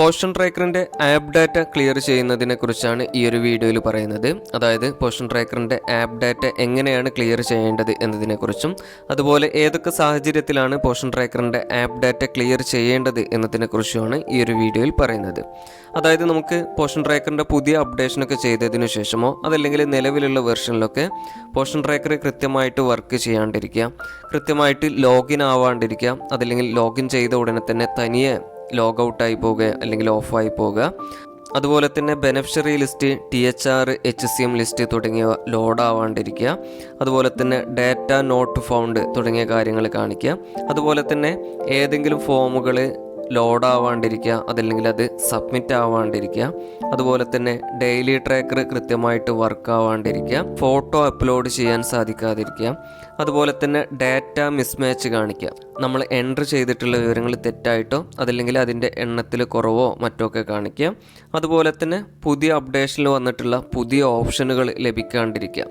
Portion ട്രാക്കറിന്റെ app data clear ചെയ്യുന്നതിനെ കുറിച്ചാണ് ഈ ഒരു വീഡിയോയിൽ പറയുന്നത്. അതായത് പോഷൻ ട്രാക്കറിന്റെ ആപ്പ് ഡാറ്റ എങ്ങനെയാണ് ക്ലിയർ ചെയ്യേണ്ടത് എന്നതിനെക്കുറിച്ചും അതുപോലെ ഏതൊക്കെ സാഹചര്യത്തിലാണ് പോഷൻ ട്രാക്കറിന്റെ ആപ്പ് ഡാറ്റ ക്ലിയർ ചെയ്യേണ്ടത് എന്നതിനെക്കുറിച്ചുമാണ് ഈ ഒരു വീഡിയോയിൽ പറയുന്നത്. അതായത് നമുക്ക് പോഷൻ ട്രാക്കറിന്റെ പുതിയ അപ്ഡേഷനൊക്കെ ചെയ്തതിനു ശേഷമോ അതല്ലെങ്കിൽ നിലവിലുള്ള വെർഷനിലൊക്കെ പോഷൻ ട്രാക്കർ കൃത്യമായിട്ട് വർക്ക് ചെയ്യാണ്ടിരിക്കുക കൃത്യമായിട്ട് ലോഗിൻ ആവാണ്ടിരിക്കുക അതല്ലെങ്കിൽ ലോഗിൻ ചെയ്ത ഉടനെ തന്നെ തനിയെ ലോഗ് ഔട്ടായി പോവുക അല്ലെങ്കിൽ ഓഫായി പോവുക അതുപോലെ തന്നെ beneficiary list T H R H C M list തുടങ്ങിയവ ലോഡ് ആവാണ്ടിരിക്കുക അതുപോലെ തന്നെ ഡാറ്റ നോട്ട് ഫൗണ്ട് തുടങ്ങിയ കാര്യങ്ങൾ കാണിക്കുക. അതുപോലെ തന്നെ ഏതെങ്കിലും ഫോമുകൾ ലോഡ് ആവാണ്ടിരിക്കുക അതല്ലെങ്കിൽ അത് സബ്മിറ്റ് ആവാണ്ടിരിക്കുക അതുപോലെ തന്നെ ഡെയിലി ട്രാക്കർ കൃത്യമായിട്ട് വർക്ക് ആവാണ്ടിരിക്കുക ഫോട്ടോ അപ്ലോഡ് ചെയ്യാൻ സാധിക്കാതിരിക്കുക. അതുപോലെ തന്നെ ഡാറ്റ മിസ്മാച്ച് കാണിക്കുക. നമ്മൾ എൻട്രി ചെയ്തിട്ടുള്ള വിവരങ്ങൾ തെറ്റായിട്ടോ അതല്ലെങ്കിൽ അതിന്റെ എണ്ണത്തിൽ കുറവോ മറ്റോ ഒക്കെ കാണിക്കുക. അതുപോലെ തന്നെ പുതിയ അപ്ഡേഷനിൽ വന്നിട്ടുള്ള പുതിയ ഓപ്ഷനുകൾ ലഭിക്കാണ്ടിരിക്കുക.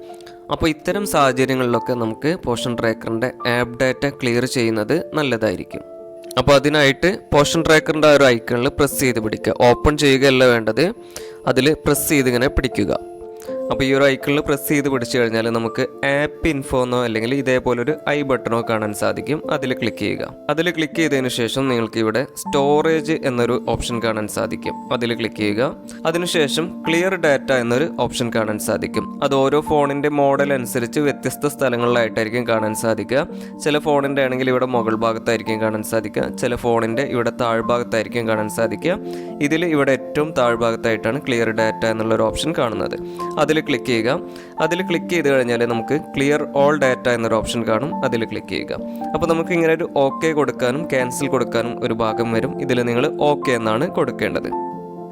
അപ്പോൾ ഇത്തരം സാഹചര്യങ്ങളിലൊക്കെ നമുക്ക് പോഷൻ ട്രാക്കറിന്റെ ആപ്പ് ഡാറ്റ ക്ലിയർ ചെയ്യുന്നത് നല്ലതായിരിക്കും. അപ്പോൾ അതിനായിട്ട് പോഷൻ ട്രാക്കറിന്റെ ആ ഒരു ഐക്കണിൽ പ്രസ് ചെയ്ത് പിടിക്കുക. ഓപ്പൺ ചെയ്യുകയല്ല വേണ്ടത്. അതിൽ പ്രസ് ചെയ്ത് ഇങ്ങനെ പിടിക്കുക. അപ്പോൾ ഈ ഒരു ഐക്കണിൽ പ്രസ് ചെയ്ത് പിടിച്ചു കഴിഞ്ഞാൽ നമുക്ക് ആപ്പ് ഇൻഫോന്നോ അല്ലെങ്കിൽ ഇതേപോലൊരു ഐ ബട്ടണോ കാണാൻ സാധിക്കും. അതിൽ ക്ലിക്ക് ചെയ്യുക. അതിൽ ക്ലിക്ക് ചെയ്തതിന് ശേഷം നിങ്ങൾക്ക് ഇവിടെ സ്റ്റോറേജ് എന്നൊരു ഓപ്ഷൻ കാണാൻ സാധിക്കും. അതിൽ ക്ലിക്ക് ചെയ്യുക. അതിനുശേഷം ക്ലിയർ ഡാറ്റ എന്നൊരു ഓപ്ഷൻ കാണാൻ സാധിക്കും. അത് ഓരോ ഫോണിന്റെ മോഡൽ അനുസരിച്ച് വ്യത്യസ്ത സ്ഥലങ്ങളിലായിട്ടായിരിക്കും കാണാൻ സാധിക്കുക. ചില ഫോണിന്റെ ആണെങ്കിൽ ഇവിടെ മുകൾ ഭാഗത്തായിരിക്കും കാണാൻ സാധിക്കുക. ചില ഫോണിന്റെ ഇവിടെ താഴ്ഭാഗത്തായിരിക്കും കാണാൻ സാധിക്കുക. ഇതിൽ ഇവിടെ ഏറ്റവും താഴ്ഭാഗത്തായിട്ടാണ് ക്ലിയർ ഡാറ്റ എന്നുള്ളൊരു ഓപ്ഷൻ കാണുന്നത്. അതിൽ ക്ലിക്ക് ചെയ്യുക. അതിൽ ക്ലിക്ക് ചെയ്ത് കഴിഞ്ഞാൽ നമുക്ക് ക്ലിയർ ഓൾ ഡാറ്റ എന്നൊരു ഓപ്ഷൻ കാണും. അതിൽ ക്ലിക്ക് ചെയ്യുക. അപ്പോൾ നമുക്ക് ഇങ്ങനെ ഒരു ഓക്കെ കൊടുക്കാനും ക്യാൻസൽ കൊടുക്കാനും ഒരു ഭാഗം വരും. ഇതിൽ നിങ്ങൾ ഓക്കെ എന്നാണ് കൊടുക്കേണ്ടത്.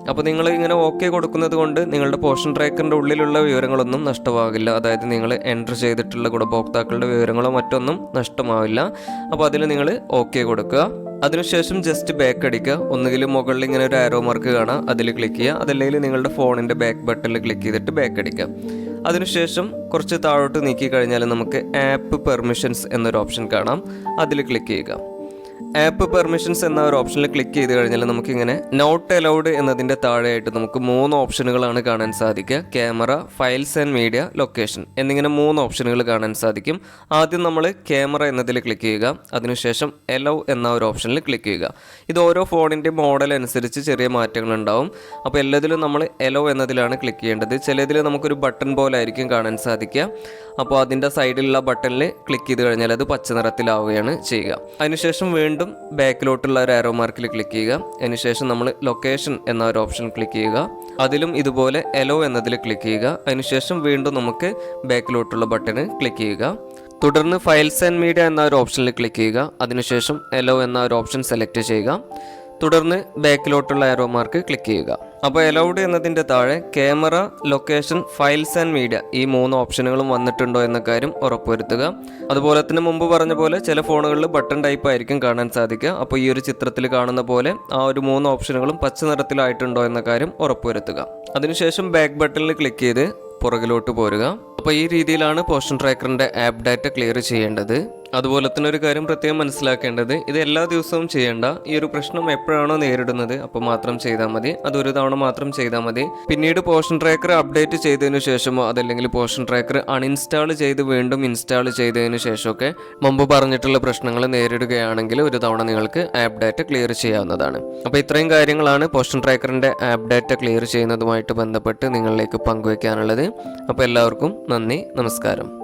അപ്പോൾ നിങ്ങൾ ഇങ്ങനെ ഓക്കെ കൊടുക്കുന്നത് കൊണ്ട് നിങ്ങളുടെ പോഷൻ ട്രാക്കറിന്റെ ഉള്ളിലുള്ള വിവരങ്ങളൊന്നും നഷ്ടമാകില്ല. അതായത് നിങ്ങൾ എന്റർ ചെയ്തിട്ടുള്ള ഗുണഭോക്താക്കളുടെ വിവരങ്ങളോ മറ്റൊന്നും നഷ്ടമാവില്ല. അപ്പോൾ അതിൽ നിങ്ങൾ ഓക്കെ കൊടുക്കുക. അതിനുശേഷം ജസ്റ്റ് ബാക്ക് അടിക്കുക. ഒന്നുകിൽ മുകളിൽ ഇങ്ങനെ ഒരു ആരോ മാർക്ക് കാണാം അതിൽ ക്ലിക്ക് ചെയ്യുക. അതല്ലെങ്കിൽ നിങ്ങളുടെ ഫോണിന്റെ ബാക്ക് ബട്ടണിൽ ക്ലിക്ക് ചെയ്തിട്ട് ബാക്ക് അടിക്കുക. അതിനുശേഷം കുറച്ച് താഴോട്ട് നീക്കി കഴിഞ്ഞാൽ നമുക്ക് ആപ്പ് പെർമിഷൻസ് എന്നൊരു ഓപ്ഷൻ കാണാം. അതിൽ ക്ലിക്ക് ചെയ്യുക. ആപ്പ് പെർമിഷൻസ് എന്ന ഒരു ഓപ്ഷനിൽ ക്ലിക്ക് ചെയ്ത് കഴിഞ്ഞാൽ നമുക്കിങ്ങനെ നോട്ട് അലൗഡ് എന്നതിന്റെ താഴെയായിട്ട് നമുക്ക് മൂന്ന് ഓപ്ഷനുകളാണ് കാണാൻ സാധിക്കുക. Camera files and media location എന്നിങ്ങനെ മൂന്ന് ഓപ്ഷനുകൾ കാണാൻ സാധിക്കും. ആദ്യം നമ്മൾ ക്യാമറ എന്നതിൽ ക്ലിക്ക് ചെയ്യുക. അതിനുശേഷം എലൗ എന്ന ഒരു ഓപ്ഷനിൽ ക്ലിക്ക് ചെയ്യുക. ഇത് ഓരോ ഫോണിന്റെ മോഡൽ അനുസരിച്ച് ചെറിയ മാറ്റങ്ങൾ ഉണ്ടാവും അപ്പോൾ എല്ലാത്തിലും നമ്മൾ എലോ എന്നതിലാണ് ക്ലിക്ക് ചെയ്യേണ്ടത്. ചിലതിൽ നമുക്കൊരു ബട്ടൺ പോലെ ആയിരിക്കും കാണാൻ സാധിക്കുക. അപ്പോൾ അതിന്റെ സൈഡിലുള്ള ബട്ടണിൽ ക്ലിക്ക് ചെയ്ത് കഴിഞ്ഞാൽ അത് പച്ച നിറത്തിലാവുകയാണ് ചെയ്യുക. അതിനുശേഷം ബാക്കിലോട്ടുള്ള ഒരു ആരോ മാർക്കിൽ ക്ലിക്ക് ചെയ്യുക. അതിനുശേഷം നമ്മൾ ലൊക്കേഷൻ എന്ന ഒരു ഓപ്ഷൻ ക്ലിക്ക് ചെയ്യുക. അതിലും ഇതുപോലെ എലോ എന്നതിൽ ക്ലിക്ക് ചെയ്യുക. അതിനുശേഷം വീണ്ടും നമുക്ക് ബാക്കിലോട്ടുള്ള ബട്ടണ് ക്ലിക്ക് ചെയ്യുക. തുടർന്ന് ഫയൽസ് ആൻഡ് മീഡിയ എന്ന ഒരു ഓപ്ഷനിൽ ക്ലിക്ക് ചെയ്യുക. അതിനുശേഷം എലോ എന്ന ഒരു ഓപ്ഷൻ സെലക്ട് ചെയ്യുക. തുടർന്ന് ബാക്കിലോട്ടുള്ള ആരോ മാർക്ക് ക്ലിക്ക് ചെയ്യുക. അപ്പോൾ എലൗഡ് എന്നതിന്റെ താഴെ camera location files and media ഈ മൂന്ന് ഓപ്ഷനുകളും വന്നിട്ടുണ്ടോ എന്ന കാര്യം ഉറപ്പുവരുത്തുക. അതുപോലെ തന്നെ മുമ്പ് പറഞ്ഞ പോലെ ചില ഫോണുകളിൽ ബട്ടൺ ടൈപ്പ് ആയിരിക്കും കാണാൻ സാധിക്കുക. അപ്പോൾ ഈ ഒരു ചിത്രത്തിൽ കാണുന്ന പോലെ ആ ഒരു മൂന്ന് ഓപ്ഷനുകളും പച്ച നിറത്തിലായിട്ടുണ്ടോ എന്ന കാര്യം ഉറപ്പുവരുത്തുക. അതിനുശേഷം ബാക്ക് ബട്ടണിൽ ക്ലിക്ക് ചെയ്ത് പുറകിലോട്ട് പോരുക. അപ്പോൾ ഈ രീതിയിലാണ് പോഷൻ ട്രാക്കറിന്റെ ആപ്പ് ഡാറ്റ ക്ലിയർ ചെയ്യേണ്ടത്. അതുപോലെ തന്നെ ഒരു കാര്യം പ്രത്യേകം മനസ്സിലാക്കേണ്ടത് ഇത് എല്ലാ ദിവസവും ചെയ്യേണ്ട ഈ ഒരു പ്രശ്നം എപ്പോഴാണോ നേരിടുന്നത് അപ്പോൾ മാത്രം ചെയ്താൽ മതി. അത് ഒരു തവണ മാത്രം ചെയ്താൽ മതി. പിന്നീട് പോഷൻ ട്രാക്കർ അപ്ഡേറ്റ് ചെയ്തതിനു ശേഷമോ അതല്ലെങ്കിൽ പോഷൻ ട്രാക്കർ അൺഇൻസ്റ്റാൾ ചെയ്ത് വീണ്ടും ഇൻസ്റ്റാൾ ചെയ്തതിനു ശേഷമൊക്കെ മുമ്പ് പറഞ്ഞിട്ടുള്ള പ്രശ്നങ്ങൾ നേരിടുകയാണെങ്കിൽ ഒരു തവണ നിങ്ങൾക്ക് ആപ്പ് ഡാറ്റ ക്ലിയർ ചെയ്യാവുന്നതാണ്. അപ്പോൾ ഇത്രയും കാര്യങ്ങളാണ് പോഷൻ ട്രാക്കറിന്റെ ആപ്പ് ഡാറ്റ ക്ലിയർ ചെയ്യുന്നതുമായിട്ട് ബന്ധപ്പെട്ട് നിങ്ങളിലേക്ക് പങ്കുവയ്ക്കാനുള്ളത്. അപ്പോൾ എല്ലാവർക്കും നന്ദി നമസ്കാരം.